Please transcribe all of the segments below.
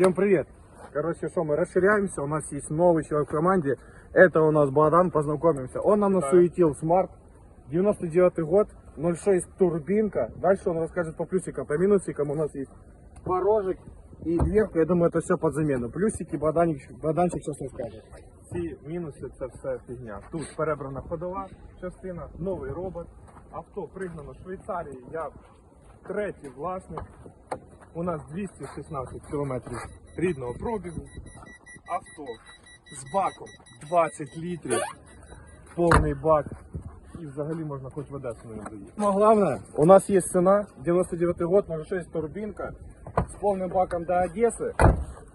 Всем привет! Короче, что, мы расширяемся, у нас есть новый человек в команде. Это у нас Богдан, познакомимся. Он нам насуетил смарт, 99 год, 0.6 турбинка. Дальше он расскажет по плюсикам, по минусикам у нас есть порожек и дверка. Я думаю, это все под замену. Плюсики Богданчик, Богданчик сейчас расскажет. Ці мінуси це все фігня. Тут перебрана ходова частина, новий робот. Авто пригнано з Швейцарії. Я третій власник. У нас 216 кілометрів рідного пробігу. Авто з баком 20 літрів, повний бак. І взагалі можна хоч в Одесу не доїхати. Самое главное, у нас есть цена, 99 год, 06 турбинка, с полным баком до Одессы.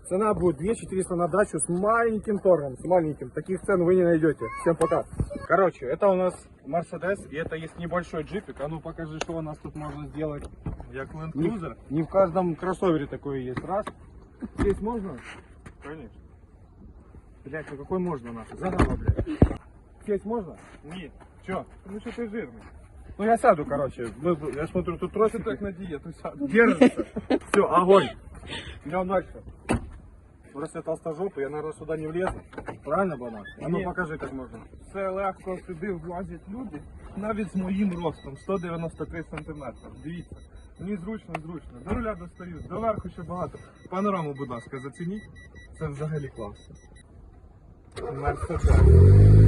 Цена будет 2400 на дачу с маленьким торгом, с маленьким. Таких цен вы не найдете. Всем пока. Короче, это у нас Мерседес, и это есть небольшой джипик. А ну покажи, что у нас тут можно сделать. Як Land Не, Cruiser? не в каждом кроссовере такое есть. Раз. Здесь можно? Конечно. Блять, ну какой можно нахуй? Задрало, блядь. Сесть можно? Ні. Че? Ну що ти жирний? Ну я сяду, короче. Мы- Я смотрю, тут Ти тросик. так на дієту сяду. Держится. Все, огонь. Идем дальше. Просто толстожопый, я, наверное, сюда не влезу. Правильно, банан? А ну покажи, как можно. Все легко сюди влазять люди, навіть з моїм ростом 193 см. Дивіться, мені зручно, зручно. До руля достаю, доверху ще багато. Панораму, будь ласка, зацініть. Це взагалі класно. Мерседес.